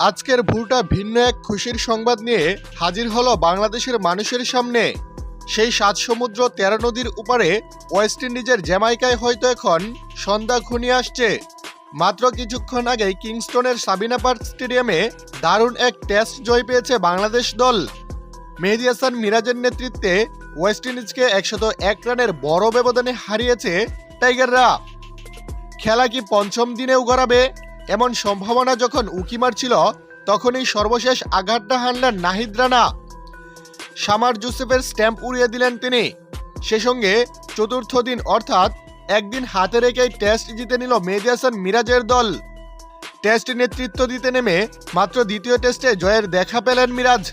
আজকের ভুলটা ভিন্ন এক খুশির সংবাদ নিয়ে হাজির হলো বাংলাদেশের মানুষের সামনে। সেই সাত সমুদ্র তেরো নদীর উপরে ওয়েস্ট ইন্ডিজের জ্যামাইকায় হয়তো এখন সন্ধ্যা ঘনিয়ে আসছে। মাত্র কিছুক্ষণ আগেই কিংস্টনের সাবিনা পার্ক স্টেডিয়ামে দারুণ এক টেস্ট জয় পেয়েছে বাংলাদেশ দল। মেহেদি হাসান মিরাজের নেতৃত্বে ওয়েস্ট ইন্ডিজকে একশত এক রানের বড় ব্যবধানে হারিয়েছে টাইগাররা। খেলা কি পঞ্চম দিনেও গড়াবে? এমন সম্ভাবনা যখন উকি মারছিল, তখনই সর্বশেষ আঘাতটা হানলেন নাহিদ রানা। সামার জোসেফের স্ট্যাম্প উড়িয়ে দিলেন তিনি। সে সঙ্গে চতুর্থ দিন অর্থাৎ একদিন হাতে রেখেই টেস্ট জিতে নিল মেহেদি হাসান মিরাজের দল। টেস্ট নেতৃত্ব দিতে নেমে মাত্র দ্বিতীয় টেস্টে জয়ের দেখা পেলেন মিরাজ।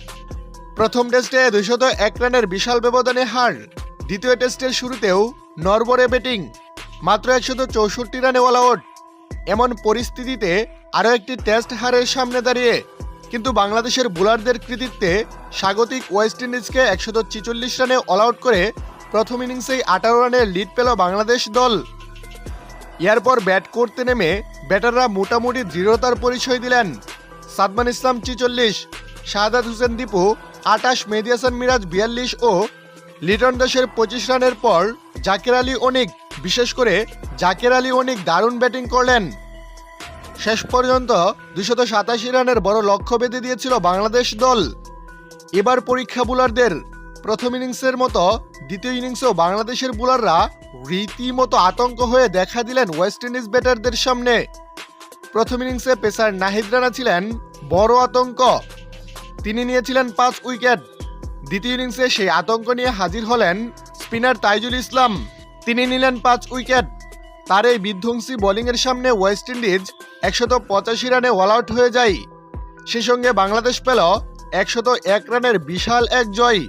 প্রথম টেস্টে দুইশত এক রানের বিশাল ব্যবধানে হার। দ্বিতীয় টেস্টের শুরুতেও নরবরে ব্যাটিং। মাত্র একশত চৌষট্টি রানে অল আউট। এমন পরিস্থিতিতে আরও একটি টেস্ট হারের সামনে দাঁড়িয়ে। কিন্তু বাংলাদেশের বোলারদের কৃতিত্বে স্বাগতিক ওয়েস্ট ইন্ডিজকে একশত ছিচল্লিশ রানে অল আউট করে প্রথম ইনিংসেই আঠারো রানের লিড পেল বাংলাদেশ দল। এরপর ব্যাট করতে নেমে ব্যাটাররা মোটামুটি দৃঢ়তার পরিচয় দিলেন। সাদমান ইসলাম ছিচল্লিশ, শাহাদাত হোসেন দীপু আটাশ মেহেদি হাসান মিরাজ বিয়াল্লিশ ও লিটন দাসের পঁচিশ রানের পর জাকির আলী অনিক বিশেষ করে জাকের আলী অনেক দারুণ ব্যাটিং করলেন। শেষ পর্যন্ত দুশত সাতাশি রানের বড় লক্ষ্য বেঁধে দিয়েছিল বাংলাদেশ দল। এবার পরীক্ষা বোলারদের প্রথম ইনিংসের মতো দ্বিতীয় ইনিংসেও বাংলাদেশের বোলাররা রীতিমতো আতঙ্ক হয়ে দেখা দিলেন ওয়েস্ট ইন্ডিজ ব্যাটারদের সামনে। প্রথম ইনিংসে পেসার নাহিদ রানা ছিলেন বড় আতঙ্ক। তিনি নিয়েছিলেন পাঁচ উইকেট। দ্বিতীয় ইনিংসে সেই আতঙ্ক নিয়ে হাজির হলেন স্পিনার তাইজুল ইসলাম। তিনি নিলেন পাঁচ উইকেট। তার এই বিধ্বংসী বোলিংয়ের সামনে ওয়েস্ট ইন্ডিজ একশত পঁচাশি রানে অল আউট হয়ে যায়। সে সঙ্গে বাংলাদেশ পেল একশত এক রানের বিশাল এক জয়।